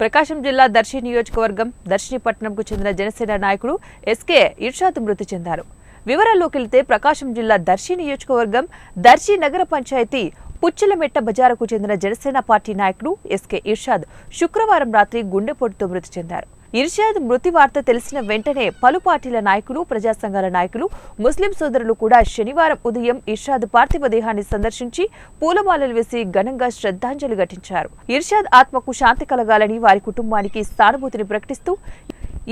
ప్రకాశం జిల్లా దర్శి నియోజకవర్గం దర్శినిపట్నంకు చెందిన జనసేన నాయకుడు ఎస్కే ఇర్షాద్ మృతి చెందారు. వివరాల్లోకి వెళ్తే ప్రకాశం జిల్లా దర్శి నియోజకవర్గం దర్శి నగర పంచాయతీ పుచ్చలమెట్ట బజారుకు చెందిన జనసేన పార్టీ నాయకుడు ఎస్కే ఇర్షాద్ శుక్రవారం రాత్రి గుండెపోటుతో మృతి చెందారు. ఇర్షాద్ మృతి వార్త తెలిసిన వెంటనే పలు పార్టీల నాయకులు ప్రజా సంఘాల నాయకులు ముస్లిం సోదరులు కూడా శనివారం ఉదయం ఇర్షాద్ పార్థివ దేహాన్ని సందర్శించి పూలమాలలు వేసి ఘనంగా శ్రద్ధాంజలి ఘటించారు. ఇర్షాద్ ఆత్మకు శాంతి కలగాలని వారి కుటుంబానికి సానుభూతిని ప్రకటిస్తూ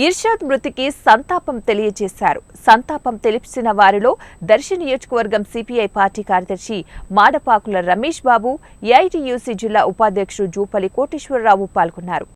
ఇర్షాద్ మృతికి సంతాపం తెలియజేశారు. సంతాపం తెలిసిన వారిలో దర్శి నియోజకవర్గం సిపిఐ పార్టీ కార్యదర్శి మాడపాకుల రమేష్ బాబు ఏఐటియూసీ జిల్లా ఉపాధ్యక్షుడు జూపల్లి కోటేశ్వరరావు పాల్గొన్నారు.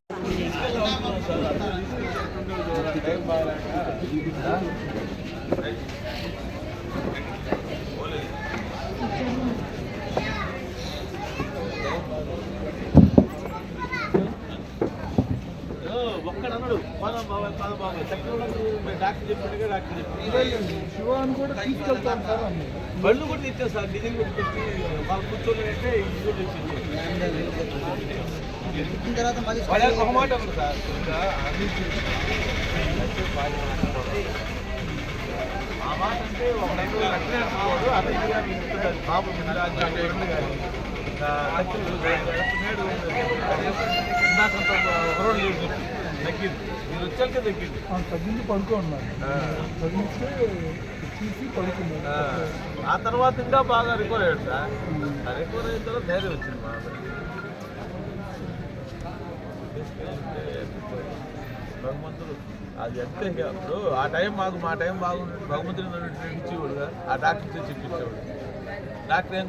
బళ్ళు కూడా తెచ్చారు సార్. డీజిల్ కూడా పెట్టి వాళ్ళు కూర్చోలేదంటే ఇది ఒక మాట ఉంది సార్ ఆ మాట అంటే ఒక రెండు లక్షలు అనుకోడు అదే బాబు తగ్గింది మీరు వచ్చాక తగ్గింది ఆ తగ్గింది పడుకో ఆ. తీసి పడుకున్నారు ఆ, తర్వాత ఇంకా బాగా రికవర్ అయ్యాడు సార్ ఆ రికవర్ అయిన తర్వాత ధైర్యం వచ్చింది మా భగవంతుడు అది అంతే ఇప్పుడు ఆ టైం మాకు మా టైం బాగుంటుంది భగవంతుడు ఇచ్చేవాడుగా ఆ డాక్టర్ తెచ్చి ఇప్పించేవాడు డాక్టర్ ఏం